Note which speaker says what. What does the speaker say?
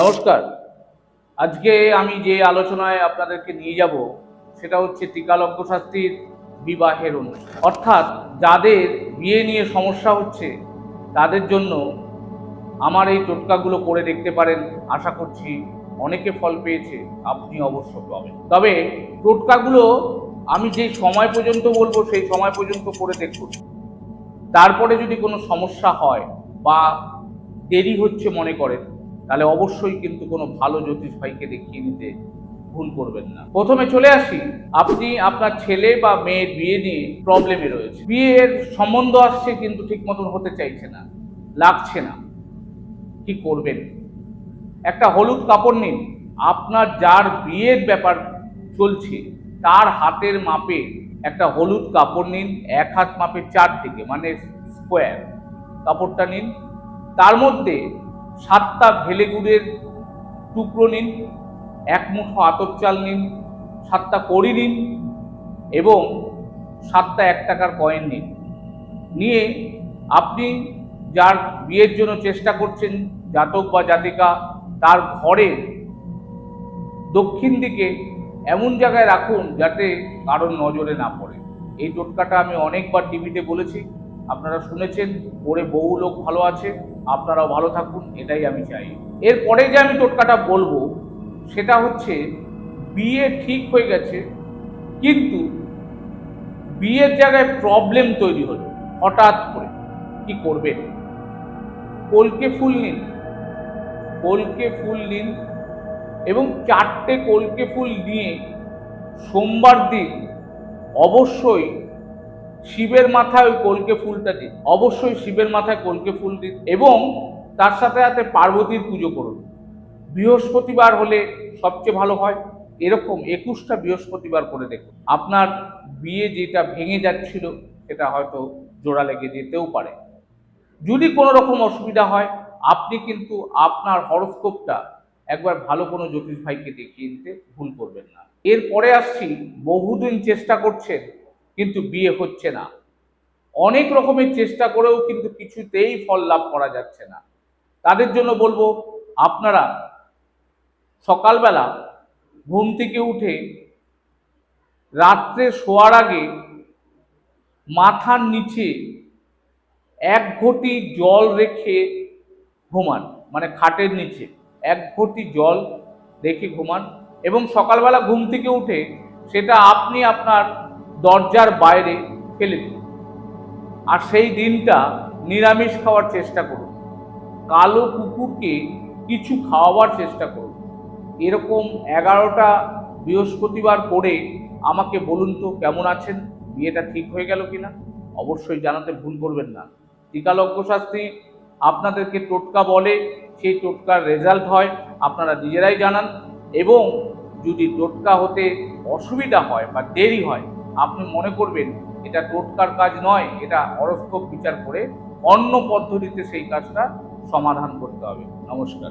Speaker 1: নমস্কার। আজকে আমি যে আলোচনায় আপনাদেরকে নিয়ে যাব, সেটা হচ্ছে টিকালজ্ঞ শাস্ত্রীর বিবাহের অনুষ্ঠান অর্থাৎ যাদের বিয়ে নিয়ে সমস্যা হচ্ছে, তাদের জন্য আমার এই টোটকাগুলো করে দেখতে পারেন। আশা করছি অনেকে ফল পেয়েছে, আপনি অবশ্য পাবেন। তবে টোটকাগুলো আমি যে সময় পর্যন্ত বলব, সেই সময় পর্যন্ত করে দেখুন। তারপরে যদি কোনো সমস্যা হয় বা দেরি হচ্ছে মনে করেন তাহলে অবশ্যই কিন্তু কোনো ভালো জ্যোতিষ ভাইকে দেখিয়ে নিতে ভুল করবেন না। প্রথমে চলে আসি, আপনি আপনার ছেলে বা মেয়ের বিয়ে নিয়ে প্রবলেমে রয়েছে। বিয়ের সম্বন্ধ আসছে কিন্তু ঠিক মতন হতে চাইছে না, লাগছে না। কি করবেন? একটা হলুদ কাপড় নিন, আপনার যার বিয়ের ব্যাপার চলছে, তার হাতের মাপে একটা হলুদ কাপড় নিন, এক হাত মাপে চার দিকে মানে স্কোয়ার কাপড়টা নিন, তার মধ্যে সাতটা ভেলে গুড়ের টুকরো নিন, এক মুঠো আতপ চাল নিন, সাতটা কড়ি নিন এবং সাতটা এক টাকার কয়েন নিন। নিয়ে আপনি যার বিয়ের জন্য চেষ্টা করছেন, জাতক বা জাতিকা, তার ঘরে দক্ষিণ দিকে এমন জায়গায় রাখুন যাতে কারোর নজরে না পড়ে। এই টোটকাটা আমি অনেকবার টিভিতে বলেছি। আপনারা শুনেছেন পরে বহু লোক ভালো আছে, আপনারাও ভালো থাকুন, এটাই আমি চাই। এরপরে যে আমি টোটকাটা বলব, সেটা হচ্ছে, বিয়ে ঠিক হয়ে গেছে, কিন্তু বিয়ের জায়গায় প্রবলেম তৈরি হলো, হঠাৎ করে। কি করবেন? কলকে ফুল নিন। কলকে ফুল নিন এবং চারটে কলকে ফুল নিয়ে সোমবার দিন অবশ্যই শিবের মাথায় ওই কলকে ফুলটা দিন। অবশ্যই শিবের মাথায় কলকে ফুল দিন এবং তার সাথে সাথে পার্বতীর পুজো করুন। বৃহস্পতিবার হলে সবচেয়ে ভালো হয়। এরকম একুশটা বৃহস্পতিবার করে দেখুন। আপনার বিয়ে যেটা ভেঙে যাচ্ছিল, সেটা হয়তো জোড়া লেগে যেতেও পারে। যদি কোনো রকম অসুবিধা হয়, আপনি কিন্তু আপনার হরস্কোপটা একবার ভালো কোনো জ্যোতিষ ভাইকে দেখিয়ে দিতে ভুল করবেন না। এরপরে আসছি, বহুদিন চেষ্টা করছেন কিন্তু বিয়ে হচ্ছে না। অনেক রকমের চেষ্টা করেও কিন্তু কিছুতেই ফল লাভ করা যাচ্ছে না। তাদের জন্য বলব, আপনারা সকালবেলা ঘুম থেকে উঠে রাত্রে শোয়ার আগে মাথার নিচে এক ঘটি জল রেখে ঘুমান মানে খাটের নিচে এক ঘটি জল রেখে ঘুমান এবং সকালবেলা ঘুম থেকে উঠে সেটা আপনি আপনার দরজার বাইরে ফেলে দিন। আর সেই দিনটা নিরামিষ খাওয়ার চেষ্টা করুন। কালো কুকুরকে কিছু খাওয়াবার চেষ্টা করুন। এরকম এগারোটা বৃহস্পতিবার করে আমাকে বলুন তো কেমন আছেন? বিয়েটা ঠিক হয়ে গেল কিনা? অবশ্যই জানাতে ভুল করবেন না। টিকালজ্ঞ শাস্ত্রী আপনাদেরকে টোটকা বলে সেই টোটকার রেজাল্ট হয়, আপনারা নিজেরাই জানান। এবং যদি টোটকা হতে অসুবিধা হয় বা দেরি হয় আপনি মনে করবেন এটা টোটকার কাজ নয়, এটা হরস্কোপ বিচার করে অন্য পদ্ধতিতে সেই কাজটা সমাধান করতে হবে। নমস্কার।